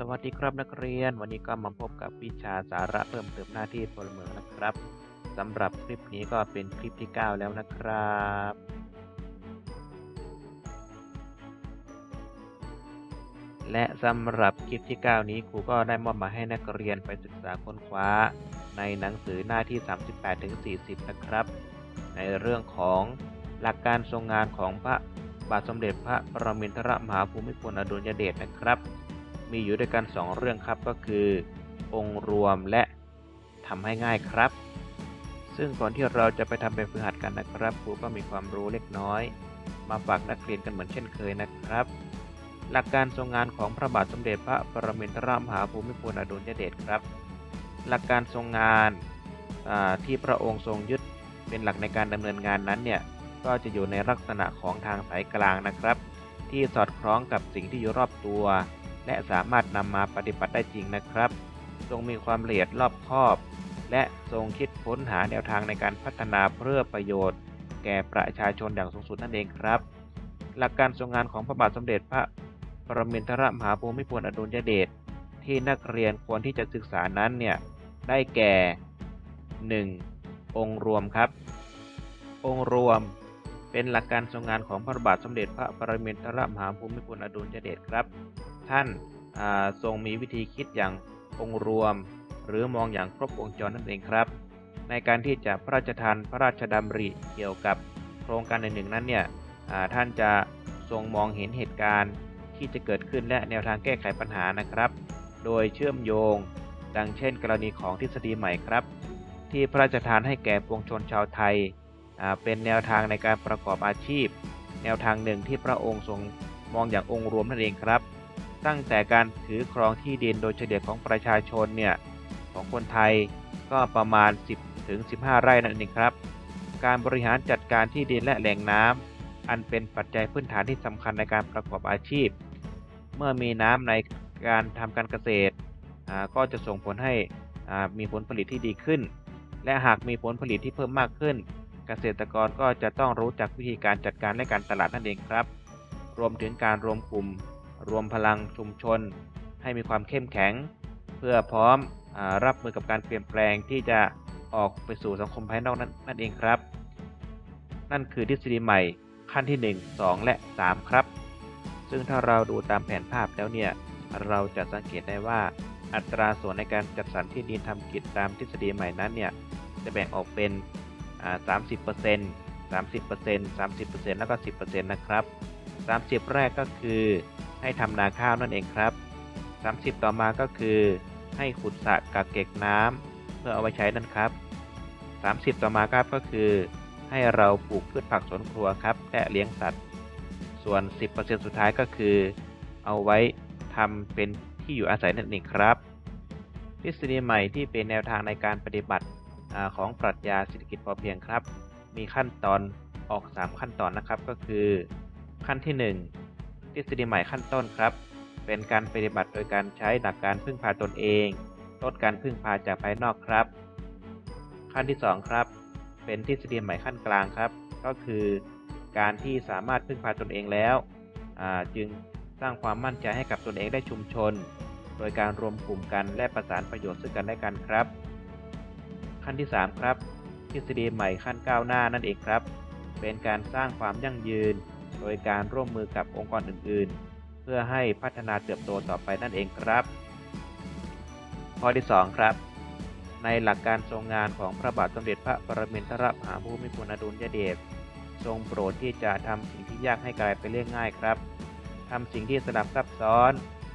สวัสดีครับนักเรียน วันนี้ก็มาพบกับวิชาสาระเพิ่มเติมหน้าที่พลเมืองนะครับสำหรับคลิปนี้ก็เป็นคลิปที่ 9 แล้วนะครับ และสำหรับคลิปที่ 9 นี้ครูก็ได้มอบมาให้นักเรียนไปศึกษาค้นคว้า ในหนังสือหน้าที่ 38-40นะครับ ในเรื่องของหลักการทรงงานของพระบาทสมเด็จพระปรมินทรมหาภูมิพลอดุลยเดชนะครับ มีอยู่ด้วยกัน 2 เรื่องครับก็คือ องค์รวมและทำให้ง่ายครับ ซึ่งก่อนที่เราจะไปทำแบบฝึกหัดกันนะครับครูก็มีความรู้เล็กน้อย มาฝากนักเรียนกันเหมือนเช่นเคยนะครับ หลักการทรงงานของพระบาทสมเด็จพระปรมินทรมหาภูมิพลอดุลยเดชครับ หลักการทรงงานที่พระองค์ทรงยึดเป็นหลักในการดำเนินงานนั้นเนี่ยก็จะอยู่ในลักษณะของทางสายกลางนะครับ ที่สอดคล้องกับสิ่งที่อยู่รอบตัว และสามารถนำมาปฏิบัติได้จริงนะครับ ทรงมีความละเอียดรอบคอบ และทรงคิดค้นหาแนวทางในการพัฒนาเพื่อประโยชน์ แก่ประชาชนอย่างสูงสุดนั่นเองครับ หลักการทรงงานของพระบาทสมเด็จพระปรมินทรมหาภูมิพลอดุลยเดชที่นักเรียนควรที่จะศึกษานั้นเนี่ยได้แก่ 1. องค์รวมครับ องค์รวม เป็นหลักการทรงงานของพระบาทสมเด็จพระปรมินทรมหาภูมิพลอดุลยเดชครับ ท่านทรงมีวิธีคิดอย่างองค์รวม หรือมองอย่างครบวงจรนั่นเองครับ ในการที่จะพระราชทานพระราชดำริเกี่ยวกับโครงการหนึ่งนั้นเนี่ยท่านจะทรงมองเห็นเหตุการณ์ที่จะเกิดขึ้นและแนวทางแก้ไขปัญหานะครับ โดยเชื่อมโยง ดังเช่น กรณีของทฤษฎีใหม่ครับ ที่พระราชทานให้แก่ปวงชนชาวไทย เป็นแนวทางในการประกอบอาชีพ แนวทางหนึ่งที่พระองค์ทรงมองอย่างองค์รวมนั่นเองครับ ตั้งแต่การถือครองที่ดินโดยเฉลี่ยของประชาชนเนี่ยของคนไทยก็ประมาณ 10ถึง15 ไร่นั่นเองครับ การบริหารจัดการที่ดินและแหล่งน้ำอันเป็นปัจจัยพื้นฐานที่สำคัญในการประกอบอาชีพ เมื่อมีน้ำในการทำการเกษตรอ่าก็จะส่งผลให้อ่ามีผลผลิตที่ดีขึ้น และหากมีผลผลิตที่เพิ่มมากขึ้น เกษตรกรก็จะต้องรู้จักวิธีการจัดการและการตลาดนั่นเองครับ รวมถึงการรวมกลุ่ม รวมพลังชุมชน ให้มีความเข้มแข็ง เพื่อพร้อมอรับมือกับการเปลี่ยนแปลงที่จะออกไปสู่สังคมภายนอกนั้นนั่นเองครับ นั่นคือทฤษฎีใหม่ขั้นที่ 1 2 และ 3 ครับ ซึ่งถ้าเราดูตามแผนภาพแล้วเนี่ย เราจะสังเกตได้ว่าอัตราส่วนในการจัดสรรที่ดินทำกิจตามทฤษฎีใหม่นั้นเนี่ยจะแบ่งออกเป็นอ่า30% 30% 30%แล้วก็ 10%นะครับ 30 แรกก็คือ ให้ทำนาข้าวนั่นเองครับ 30 ต่อมาก็คือ ให้ขุดสระกักเก็บน้ำเพื่อเอาไว้ใช้นั่นครับ 30 ต่อมาครับก็คือ ให้เราปลูกพืชผักสวนครัวครับและเลี้ยงสัตว์ ส่วน 10%สุดท้ายก็คือ เอาไว้ทำเป็นที่อยู่อาศัยนั่นเองครับทฤษฎีใหม่ที่เป็นแนวทางในการปฏิบัติอของปรัชญาเศรษฐกิจพอเพียงครับ มีขั้นตอนออก 3 ขั้นตอนนะครับก็คือ ขั้นที่ 1 ทฤษฎีใหม่ขั้นต้นครับ เป็นการปฏิบัติโดยการใช้หลักการพึ่งพาตนเอง ลดการพึ่งพาจากภายนอกครับ ขั้นที่ 2 ครับ เป็นทฤษฎีใหม่ขั้นกลางครับ ก็คือ การที่สามารถพึ่งพาตนเองแล้ว จึงสร้างความมั่นใจให้กับตนเองได้ชุมชน โดยการรวมกลุ่มกันและประสานประโยชน์ซึ่งกันและกันครับ ขั้นที่ 3 ครับ ทฤษฎีใหม่ขั้นก้าวหน้านั่นเองครับ เป็นการสร้างความยั่งยืน โดยการร่วมมือกับองค์กรอื่น ๆ เพื่อให้พัฒนาเติบโตต่อไปนั่นเองครับ ข้อที่ 2 ครับ ในหลักการทรงงานของพระบาทสมเด็จพระปรมินทรมหาภูมิพลอดุลยเดชทรงโปรดที่จะทำสิ่งที่ยากให้กลายเป็นเรื่องง่ายครับทำสิ่งที่สลับซับซ้อน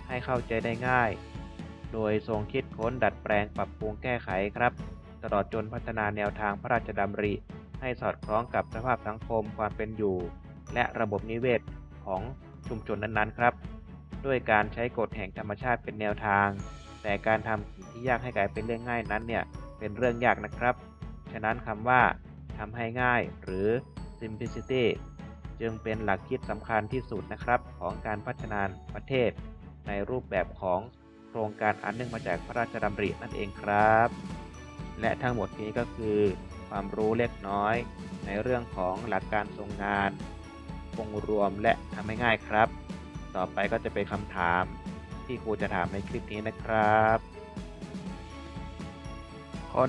ให้เข้าใจได้ง่าย โดยทรงคิดค้นดัดแปลงปรับปรุงแก้ไขครับ ตลอดจนพัฒนาแนวทางพระราชดำริ ให้สอดคล้องกับสภาพสังคมความเป็นอยู่ และระบบนิเวศของชุมชนนั้นๆ ครับ ด้วยการใช้กฎแห่งธรรมชาติเป็นแนวทาง แต่การทำสิ่งที่ยากให้กลายเป็นเรื่องง่ายนั้นเนี่ยเป็นเรื่องยากนะครับ ฉะนั้นคำว่าทำให้ง่ายหรือ simplicity จึงเป็นหลักคิดสำคัญที่สุดนะครับของการพัฒนาประเทศ ในรูปแบบของโครงการอันเนื่องมาจากพระราชดำรินั่นเองครับ และทั้งหมดนี้ก็คือ ความรู้เล็กน้อย ในเรื่องของหลักการทรงงาน องค์รวมและทำให้ง่ายครับ ต่อไปก็จะเป็นคำถามที่ครูจะถามในคลิปนี้นะครับ ข้อ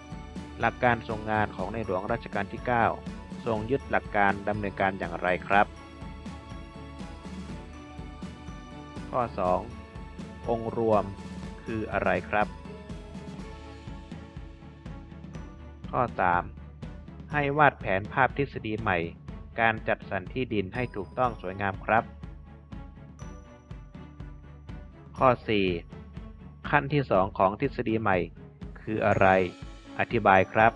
1 หลักการทรงงานของในหลวงรัชกาลที่ 9 ทรงยึดหลักการดำเนินการอย่างไรครับ ข้อ 2 องค์รวมคืออะไรครับ ข้อ 3 ให้วาดแผนภาพทฤษฎีใหม่ การจัดสรรที่ดินให้ถูกต้องสวยงามครับ ข้อ 4 ขั้นที่ 2 ของทฤษฎีใหม่ คืออะไร อธิบายครับ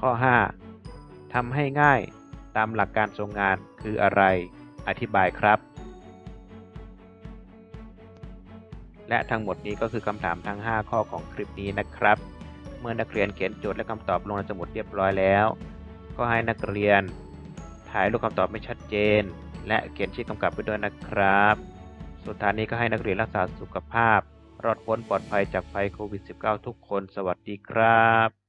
ข้อ 5ทำให้ง่ายตามหลักการทรงงานคืออะไร อธิบายครับและทั้งหมดนี้ก็คือคำถามทั้ง 5 ข้อของคลิปนี้นะครับ เมื่อนักเรียนเขียนโจทย์และคำตอบลงในสมุดเรียบร้อยแล้ว ก็ให้นักเรียนถ่ายรูปคำตอบไม่ชัดเจน และเขียนชื่อกำกับไปด้วยนะครับ สุดท้ายนี้ก็ให้นักเรียนรักษาสุขภาพ รอดพ้นปลอดภัยจากภัยโควิด -19 ทุกคน สวัสดีครับ